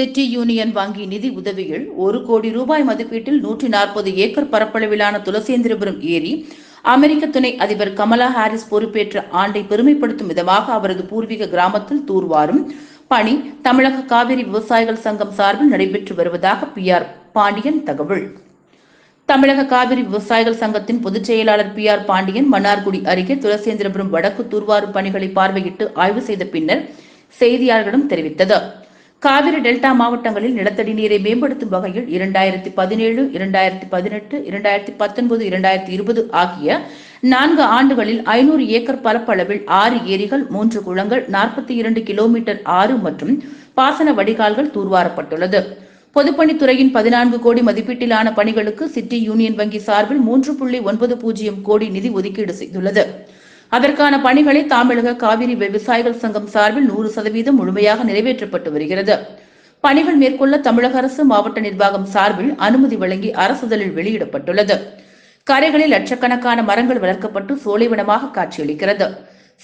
City union வங்கி நிதி உதவியில் ஒரு கோடி ரூபாய் மதிப்பீட்டில் நூற்றி நாற்பது ஏக்கர் பரப்பளவிலான துளசேந்திரபுரம் ஏரி அமெரிக்க துணை அதிபர் கமலா ஹாரிஸ் பொறுப்பேற்ற ஆண்டை பெருமைப்படுத்தும் விதமாக அவரது பூர்வீக கிராமத்தில் தூர்வாரும் பணி தமிழக காவிரி விவசாயிகள் சங்கம் சார்பில் நடைபெற்று வருவதாக பி ஆர் பாண்டியன் தகவல். தமிழக காவிரி விவசாயிகள் சங்கத்தின் பொதுச் செயலாளர் பி ஆர் பாண்டியன் மன்னார்குடி அருகே துளசேந்திரபுரம் வடக்கு தூர்வாரும் பணிகளை பார்வையிட்டு ஆய்வு செய்த பின்னர் செய்தியாளர்களிடம் தெரிவித்தது. காவிரி டெல்டா மாவட்டங்களில் நிலத்தடி நீரை மேம்படுத்தும் வகையில் இரண்டாயிரத்தி பதினேழு இரண்டாயிரத்தி பதினெட்டு இரண்டாயிரத்தி பத்தொன்பது இரண்டாயிரத்தி இருபது ஆகிய நான்கு ஆண்டுகளில் ஐநூறு ஏக்கர் பரப்பளவில் ஆறு ஏரிகள் மூன்று குளங்கள் நாற்பத்தி இரண்டு கிலோமீட்டர் ஆறு மற்றும் பாசன வடிகால்கள் தூர்வாரப்பட்டுள்ளது. பொதுப்பணித்துறையின் பதினான்கு கோடி மதிப்பீட்டிலான பணிகளுக்கு சிட்டி யூனியன் வங்கி சார்பில் மூன்று புள்ளி ஒன்பது பூஜ்ஜியம் கோடி நிதி ஒதுக்கீடு செய்துள்ளது. அதற்கான பணிகளை தமிழக காவிரி விவசாயிகள் சங்கம் சார்பில் நூறு சதவீதம் முழுமையாக நிறைவேற்றப்பட்டு வருகிறது. பணிகள் மேற்கொள்ள தமிழக அரசு மாவட்ட நிர்வாகம் சார்பில் அனுமதி வழங்கி அரசுதலில் வெளியிடப்பட்டுள்ளது. கரைகளில் லட்சக்கணக்கான மரங்கள் வளர்க்கப்பட்டு சோலைவனமாக காட்சியளிக்கிறது.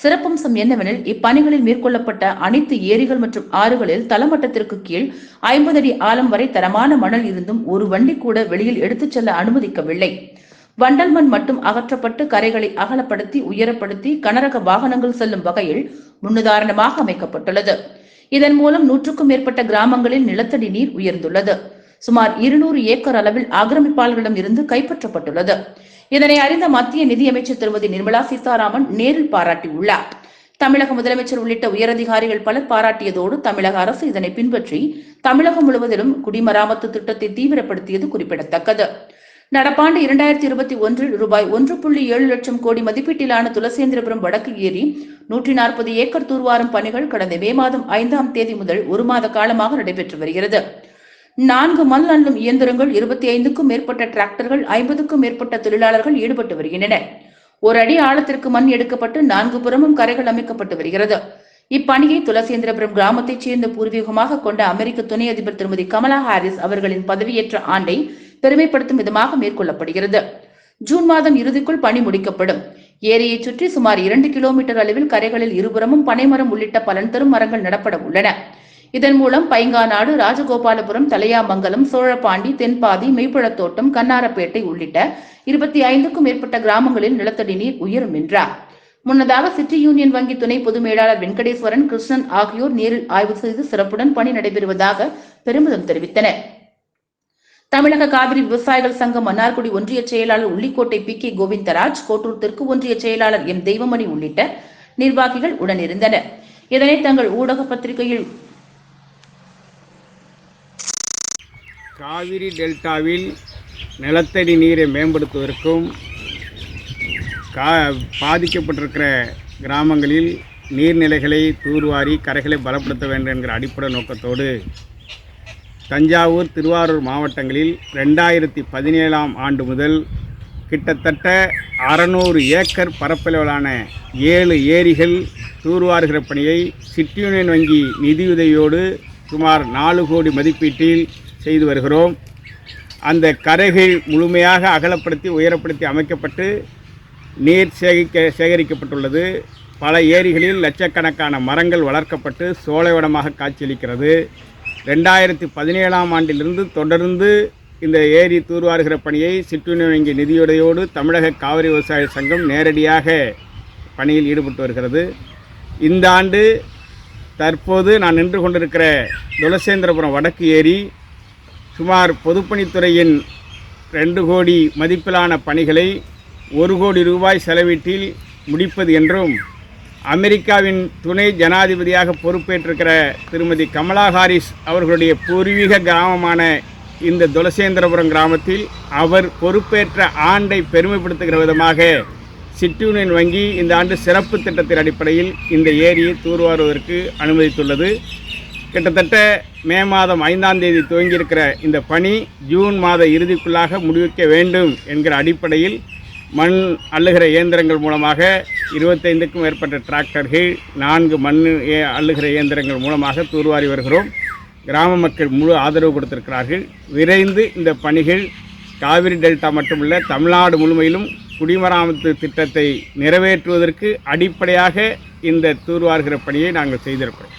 சிறப்பம்சம் என்னவெனில் இப்பணிகளில் மேற்கொள்ளப்பட்ட அனைத்து ஏரிகள் மற்றும் ஆறுகளில் தளமட்டத்திற்கு கீழ் ஐம்பது அடி ஆழம் வரை தரமான மணல் இருந்தும் ஒரு வண்டி கூட வெளியில் எடுத்துச் செல்ல அனுமதிக்கவில்லை. வண்டல் மண் மட்டும் அகற்றப்பட்டு கரைகளை அகலப்படுத்தி உயரப்படுத்தி கனரக வாகனங்கள் செல்லும் வகையில் முன்னுதாரணமாக அமைக்கப்பட்டுள்ளது. இதன் மூலம் நூற்றுக்கும் மேற்பட்ட கிராமங்களில் நிலத்தடி நீர் உயர்ந்துள்ளது. சுமார் இருநூறு ஏக்கர் அளவில் ஆக்கிரமிப்பாளர்களிடம் இருந்து கைப்பற்றப்பட்டுள்ளது. இதனை அறிந்த மத்திய நிதியமைச்சர் திருமதி நிர்மலா சீதாராமன் நேரில் பாராட்டியுள்ளார். தமிழக முதலமைச்சர் உள்ளிட்ட உயரதிகாரிகள் பலர் பாராட்டியதோடு தமிழக அரசு இதனை பின்பற்றி தமிழகம் முழுவதிலும் குடிமராமத்து திட்டத்தை தீவிரப்படுத்தியது குறிப்பிடத்தக்கது. நடப்பாண்டு இரண்டாயிரத்தி இருபத்தி ஒன்றில் ரூபாய் ஒன்று புள்ளி ஏழு லட்சம் கோடி மதிப்பீட்டிலான துளசேந்திரபுரம் வடக்கு ஏரி நூற்றி நாற்பது ஏக்கர் தூர்வாரும் பணிகள் கடந்த மே மாதம் ஐந்தாம் தேதி முதல் ஒரு மாத காலமாக நடைபெற்று வருகிறது. நான்கு மண் அள்ளும் இயந்திரங்கள் இருபத்தி ஐந்துக்கும் மேற்பட்ட டிராக்டர்கள் ஐம்பதுக்கும் மேற்பட்ட தொழிலாளர்கள் ஈடுபட்டு வருகின்றனர். ஒரு அடி ஆழத்திற்கு மண் எடுக்கப்பட்டு நான்கு புறமும் கரைகள் அமைக்கப்பட்டு வருகிறது. இப்பணியை துளசேந்திரபுரம் கிராமத்தைச் சேர்ந்த பூர்வீகமாக கொண்ட அமெரிக்க துணை அதிபர் திருமதி கமலா ஹாரிஸ் அவர்களின் பதவியேற்ற ஆண்டை பெருமைப்படுத்தும் விதமாக மேற்கொள்ளப்படுகிறது. ஜூன் மாதம் இறுதிக்குள் பணி முடிக்கப்படும். ஏரியை சுற்றி சுமார் இரண்டு கிலோமீட்டர் அளவில் கரைகளில் இருபுறமும் பனைமரம் உள்ளிட்ட பலன் தரும் மரங்கள் நடப்பட உள்ளன. இதன் மூலம் பைங்காநாடு ராஜகோபாலபுரம் தலையாமங்கலம் சோழப்பாண்டி தென்பாதி மெய்ப்பழத்தோட்டம் கண்ணாரப்பேட்டை உள்ளிட்ட இருபத்தி ஐந்துக்கும் மேற்பட்ட கிராமங்களில் நிலத்தடி நீர் உயரும் என்றார். முன்னதாக சிட்டி யூனியன் வங்கி துணை பொது மேலாளர் வெங்கடேஸ்வரன் கிருஷ்ணன் ஆகியோர் நேரில் ஆய்வு செய்து சிறப்புடன் பணி நடைபெறுவதாக பெருமிதம் தெரிவித்தனர். தமிழக காவிரி விவசாயிகள் சங்கம் மன்னார்குடி ஒன்றிய செயலாளர் உள்ளிக்கோட்டை பி கே கோவிந்தராஜ் கோட்டூர் தெற்கு ஒன்றிய செயலாளர் எம் தெய்வமணி உள்ளிட்ட நிர்வாகிகள் உடனிருந்தனர். இதனை தங்கள் ஊடக பத்திரிகையில் காவிரி டெல்டாவில் நிலத்தடி நீரை மேம்படுத்துவதற்கும் கா பாதிக்கப்பட்டிருக்கிற கிராமங்களில் நீர்நிலைகளை தூர்வாரி கரைகளை பலப்படுத்த வேண்டும் என்கிற அடிப்படை நோக்கத்தோடு தஞ்சாவூர் திருவாரூர் மாவட்டங்களில் ரெண்டாயிரத்தி பதினேழாம் ஆண்டு முதல் கிட்டத்தட்ட அறநூறு ஏக்கர் பரப்பளவிலான ஏழு ஏரிகள் தூர்வாருகிற பணியை சிட்டி யூனியன் வங்கி நிதியுதவியோடு சுமார் நாலு கோடி மதிப்பீட்டில் செய்து வருகிறோம். அந்த கரைகள் முழுமையாக அகலப்படுத்தி உயரப்படுத்தி அமைக்கப்பட்டு நீர் சேகரிக்க சேகரிக்கப்பட்டுள்ளது. பல ஏரிகளில் லட்சக்கணக்கான மரங்கள் வளர்க்கப்பட்டு சோலைவனமாக காட்சியளிக்கிறது. ரெண்டாயிரத்தி பதினேழாம் ஆண்டிலிருந்து தொடர்ந்து இந்த ஏரி தூர்வாருகிற பணியை சிற்றுணி வங்கி நிதியுடையோடு தமிழக காவிரி விவசாய சங்கம் நேரடியாக பணியில் ஈடுபட்டு வருகிறது. இந்த ஆண்டு தற்போது நான் நின்று கொண்டிருக்கிற துளசேந்திரபுரம் வடக்கு ஏரி சுமார் பொதுப்பணித்துறையின் ரெண்டு கோடி மதிப்பிலான பணிகளை ஒரு கோடி ரூபாய் செலவீட்டில் முடிப்பது என்றும் அமெரிக்காவின் துணை ஜனாதிபதியாக பொறுப்பேற்றிருக்கிற திருமதி கமலா ஹாரிஸ் அவர்களுடைய பூர்வீக கிராமமான இந்த துளசேந்திரபுரம் கிராமத்தில் அவர் பொறுப்பேற்ற ஆண்டை பெருமைப்படுத்துகிற விதமாக சிற்றூனியன் வங்கி இந்த ஆண்டு சிறப்பு திட்டத்தின் அடிப்படையில் இந்த ஏரியை தூர்வாருவதற்கு அனுமதித்துள்ளது. கிட்டத்தட்ட மே மாதம் ஐந்தாம் தேதி துவங்கியிருக்கிற இந்த பணி ஜூன் மாத இறுதிக்குள்ளாக முடிவிக்க வேண்டும் என்கிற அடிப்படையில் மண் அள்ளுகிற இயந்திரங்கள் மூலமாக இருபத்தைந்துக்கும் மேற்பட்ட டிராக்டர்கள் நான்கு மண் ஏ- அள்ளுகிற இயந்திரங்கள் மூலமாக தூர்வாரி வருகிறோம். கிராம மக்கள் முழு ஆதரவு கொடுத்திருக்கிறார்கள். விரைந்து இந்த பணிகள் காவிரி டெல்டா மட்டுமல்ல தமிழ்நாடு முழுமையிலும் குடிமராமத்து திட்டத்தை நிறைவேற்றுவதற்கு அடிப்படையாக இந்த தூர்வாருகிற பணியை நாங்கள் செய்திருக்கிறோம்.